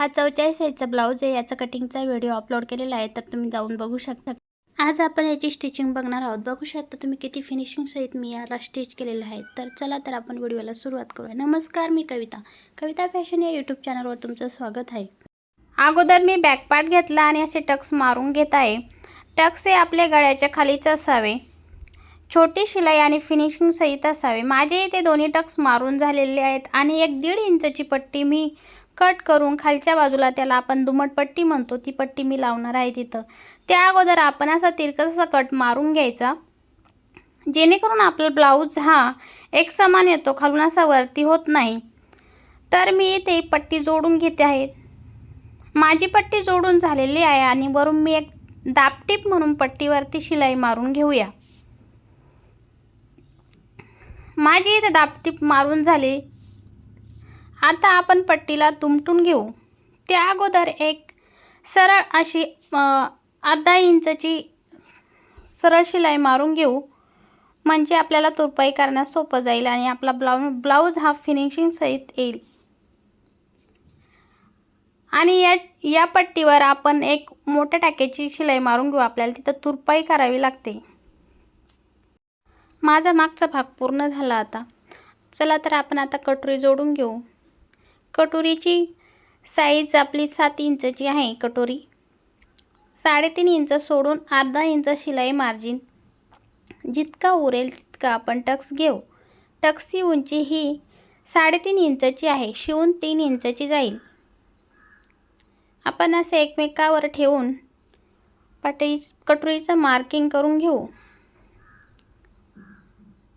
हा चौचाळीस साईजचा ब्लाऊज आहे. याचा कटिंगचा व्हिडिओ अपलोड केलेला आहे. तर तुम्ही जाऊन बघू शकता. आज आपण याची स्टिचिंग बघणार आहोत. बघू शकता तुम्ही किती फिनिशिंग सहित मी याला स्टिच केलेलं आहे. तर चला तर आपण व्हिडिओला सुरुवात करूया. नमस्कार मी कविता. कविता फॅशन या यूट्यूब चॅनलवर तुमचं स्वागत आहे. अगोदर मी बॅकपार्ट घेतला आणि असे टक्स मारून घेत आहे. टक्स हे आपल्या गळ्याच्या खालीच असावे. छोटी शिलाई आणि फिनिशिंग सहित असावे. माझे इथे दोन्ही टक्स मारून झालेले आहेत आणि एक दीड इंचची पट्टी मी कट करून खालच्या बाजूला त्याला आपण दुमट पट्टी म्हणतो ती पट्टी मी लावणार आहे तिथं. त्या अगोदर आपण असा तिरकसा कट मारून घ्यायचा जेणेकरून आपला ब्लाऊज हा एक समान येतो खालून असा वरती होत नाही. तर मी इथे पट्टी जोडून घेते आहे. माझी पट्टी जोडून झालेली आहे आणि वरून मी एक दापटीप म्हणून पट्टीवरती शिलाई मारून घेऊया. माझी इथे दापटीप मारून झाली. आता आपण पट्टीला तुमटून घेऊ. त्या अगोदर एक सरळ अशी अर्धा इंचची सरळ शिलाई मारून घेऊ. म्हणजे आपल्याला तुरपाई करण्यास सोपं जाईल आणि आपला ब्लाऊ ब्लाऊज हा फिनिशिंग सहित येईल. आणि या या पट्टीवर आपण एक मोठ्या टाक्याची शिलाई मारून घेऊ. आपल्याला तिथं तुरपाई करावी लागते. माझा मागचा भाग पूर्ण झाला आता. चला तर आपण आता कटोरी जोडून घेऊ. कटोरीची साईज आपली सात इंचची आहे कटोरी. साडेतीन इंच सोडून अर्धा इंच शिलाई मार्जिन जितका उरेल तितका आपण टक्स घेऊ. टक्सची उंची ही साडेतीन इंचची आहे शिवून तीन इंचची जाईल. आपण असे एकमेकावर ठेवून पाटी कटोरीचं मार्किंग करून घेऊ.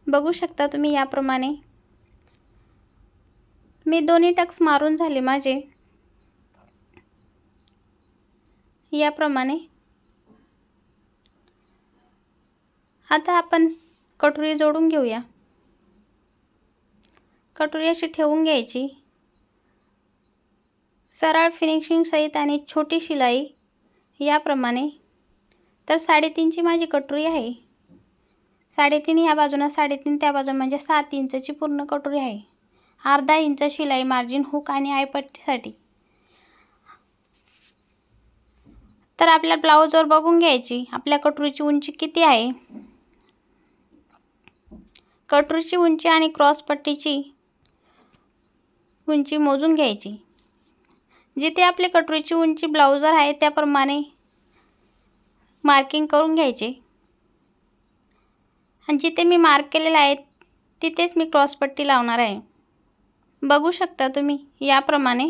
बघू शकता तुम्ही याप्रमाणे. मी दोन्ही टक्स मारून झाले माझे. याप्रमाणे. आता आपण कटोरी जोडून घेऊया. कटोरी अशी ठेवून घ्यायची. सरळ फिनिशिंग सहित आणि छोटी शिलाई याप्रमाणे. तर साडेतीनची माझी कटोरी आहे. साडेतीन ह्या बाजूनं साडेतीन त्या बाजूनं म्हणजे सात इंचची पूर्ण कटोरी आहे. अर्धा इंच शिलाई मार्जिन हुक आणि आयपट्टीसाठी. तर आपल्या ब्लाऊजवर बघून घ्यायची. आपल्या कटोरीची उंची किती आहे? कटोरीची उंची आणि क्रॉसपट्टीची उंची मोजून घ्यायची. जिथे आपली कटोरीची उंची ब्लाऊजर आहे त्याप्रमाणे मार्किंग करून घ्यायचे. आणि जिथे मी मार्क केलेलं आहे तिथेच मी क्रॉसपट्टी लावणार आहे. बघू शकता तुम्ही याप्रमाणे.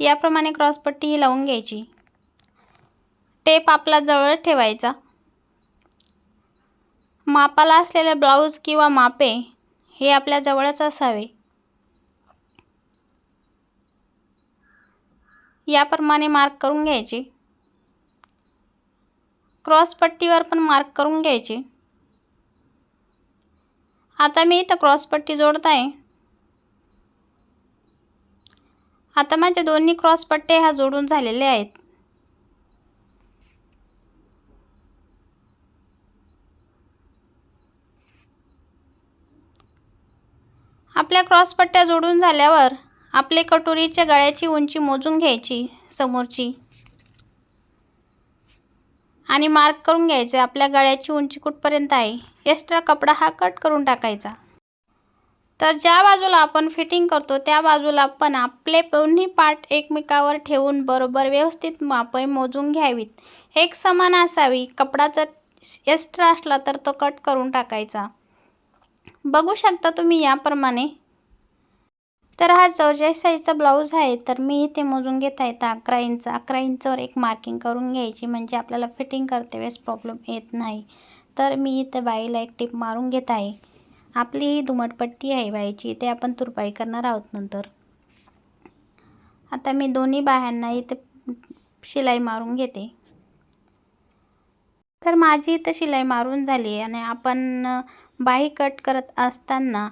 याप्रमाणे क्रॉसपट्टी ही लावून घ्यायची. टेप आपला जवळ ठेवायचा. मापाला असलेले ब्लाऊज किंवा मापे हे आपल्या जवळच असावे. याप्रमाणे मार्क करून घ्यायचे. क्रॉसपट्टीवर पण मार्क करून घ्यायची. आता मी इथं क्रॉसपट्टी जोडत आहे आता माझे दोन्ही क्रॉसपट्टे ह्या जोडून झालेले आहेत. आपल्या क्रॉसपट्ट्या जोडून झाल्यावर आपले कटोरीच्या गळ्याची उंची मोजून घ्यायची समोरची. आणि मार्क करून घ्यायचे. आपल्या गळ्याची उंची कुठपर्यंत आहे? एक्स्ट्रा कपडा हा कट करून टाकायचा. तर ज्या बाजूला आपण फिटिंग करतो त्या बाजूला पण आपले दोन्ही पार्ट एकमेकावर ठेवून बरोबर व्यवस्थित मापे मोजून घ्यावीत. एक समान असावी. कपडा जर एक्स्ट्रा असला तर तो कट करून टाकायचा. बघू शकता तुम्ही याप्रमाणे तर हा चौचाळीस साईजचा ब्लाऊज आहे तर मी इथे मोजून घेत आहे तर अकरा इंच अकरा इंचवर एक मार्किंग करून घ्यायची म्हणजे आपल्याला फिटिंग करते वेळेस प्रॉब्लेम येत नाही. तर मी इथे बाईला एक टिप मारून घेत आहे. आपली ही दुमटपट्टी आहे बाईची इथे आपण तुरपाई करणार आहोत नंतर. आता मी दोन्ही बाह्यांना इथे शिलाई मारून घेते. तर माझी इथं शिलाई मारून झाली आहे आणि आपण बाही कट करत असताना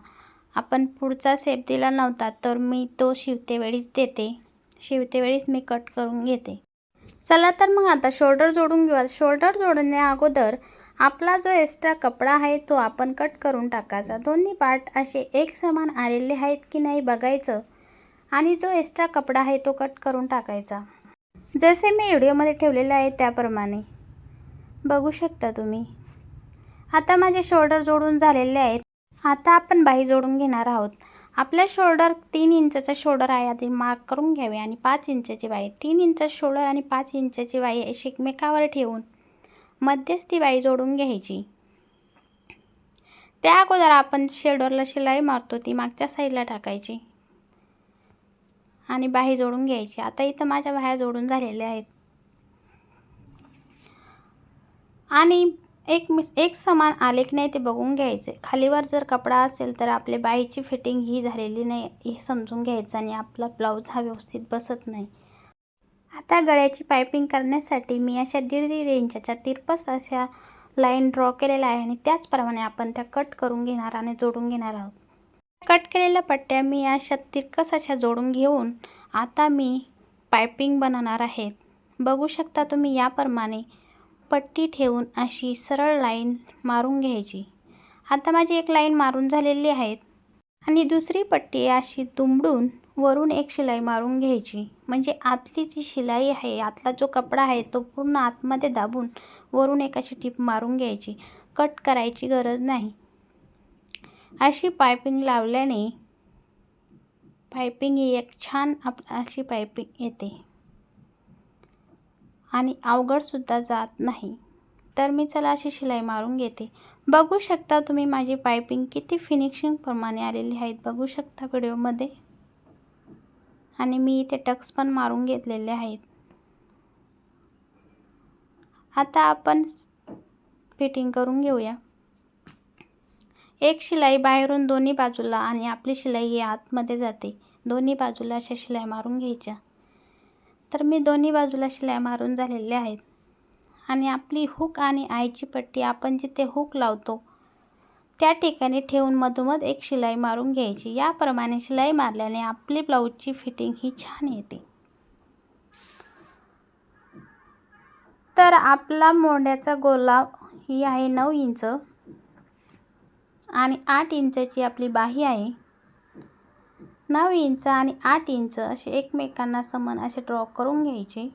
आपण पुढचा सेप दिला नव्हता तर मी तो शिवतेवेळीच देते. शिवतेवेळीच मी कट करून घेते. चला तर मग आता शोल्डर जोडून घेऊ. शोल्डर जोडण्या अगोदर आपला जो एक्स्ट्रा कपडा आहे तो आपण कट करून टाकायचा. दोन्ही पार्ट असे एक समान आलेले आहेत की नाही बघायचं. आणि जो एक्स्ट्रा कपडा आहे तो कट करून टाकायचा. जसे मी व्हिडिओमध्ये ठेवलेले आहे त्याप्रमाणे. बघू शकता तुम्ही. आता माझे शोल्डर जोडून झालेले आहेत. आता आपण बाही जोडून घेणार आहोत. आपला शोल्डर तीन इंचाचा शोल्डर आहे आधी मार्क करून घ्यावे आणि पाच इंचाची बाई तीन इंच शोल्डर आणि पाच इंचाची बाई अशी एकमेकावर ठेवून मध्यस्थी बाई जोडून घ्यायची. त्या अगोदर आपण शोल्डरला शिलाई मारतो ती मागच्या साईडला टाकायची आणि बाही जोडून घ्यायची. आता इथं माझ्या बाह्या जोडून झालेल्या आहेत. आणि एक मिस एक समान आले की नाही ते बघून घ्यायचे. खालीवर जर कपडा असेल तर आपले बाईची फिटिंग ही झालेली नाही हे समजून घ्यायचं आणि आपला ब्लाऊज हा व्यवस्थित बसत नाही. आता गळ्याची पायपिंग करण्यासाठी मी अशा दीड दीड इंचाच्या तिरपस अशा लाईन ड्रॉ केलेल्या आहे आणि त्याचप्रमाणे आपण त्या कट करून घेणार आणि जोडून घेणार आहोत. कट केलेल्या पट्ट्या मी अशा तिरकस अशा जोडून घेऊन आता मी पायपिंग बनवणार आहेत बघू शकता तुम्ही याप्रमाणे पट्टी ठेवून अशी सरळ लाईन मारून घ्यायची. आता माझी एक लाईन मारून झालेली आहेत. आणि दुसरी पट्टी अशी दुमडून वरून एक शिलाई मारून घ्यायची. म्हणजे आतली जी शिलाई आहे आतला जो कपडा आहे तो पूर्ण आतमध्ये दाबून वरून एक अशी टीप मारून घ्यायची. कट करायची गरज नाही. अशी पायपिंग लावल्याने पायपिंग ही एक छान आप अशी पायपिंग येते. आणि अवघडसुद्धा जात नाही. तर मी चला अशी शिलाई मारून घेते. बघू शकता तुम्ही माझी पायपिंग किती फिनिशिंगप्रमाणे आलेली आहेत. बघू शकता व्हिडिओमध्ये. आणि मी इथे टक्स पण मारून घेतलेले आहेत. आता आपण फिटिंग करून घेऊया. एक शिलाई बाहेरून दोन्ही बाजूला आणि आपली शिलाई ही आतमध्ये जाते. दोन्ही बाजूला अशा शिलाई मारून घ्यायच्या. तर मी दोन्ही बाजूला शिलाई मारून झालेल्या आहेत. आणि आपली हुक आणि आईची पट्टी आपण जिथे हुक लावतो त्या ठिकाणी ठेवून मधोमध एक शिलाई मारून घ्यायची. याप्रमाणे शिलाई मारल्याने आपली ब्लाऊजची फिटिंग ही छान येते. तर आपला मोंड्याचा गोला ही आहे नऊ इंच आणि आठ इंचाची आपली बाही आहे. नऊ इंच आणि आठ इंच असे एकमेकांना समान असे ड्रॉ करून घ्यायचे.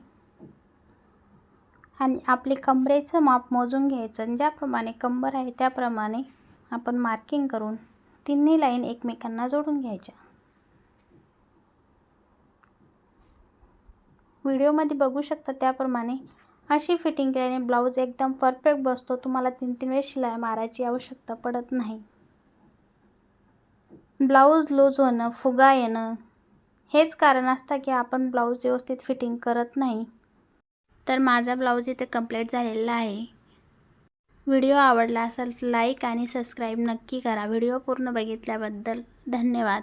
आणि आपले कमरेचं माप मोजून घ्यायचं आणि ज्याप्रमाणे कंबर आहे त्याप्रमाणे आपण मार्किंग करून तिन्ही लाईन एकमेकांना जोडून घ्यायच्या. व्हिडिओमध्ये बघू शकता त्याप्रमाणे अशी फिटिंग केल्याने ब्लाऊज एकदम परफेक्ट बसतो. तुम्हाला तीन तीन वेळेस शिलाई मारायची आवश्यकता पडत नाही. ब्लाऊज लूज होणं फुगा येणं हेच कारण असतं की आपण ब्लाऊज व्यवस्थित फिटिंग करत नाही. तर माझा ब्लाऊज इथे कंप्लीट झालेला आहे. व्हिडिओ आवडला असेल तर लाईक आणि सबस्क्राईब नक्की करा. व्हिडिओ पूर्ण बघितल्याबद्दल धन्यवाद.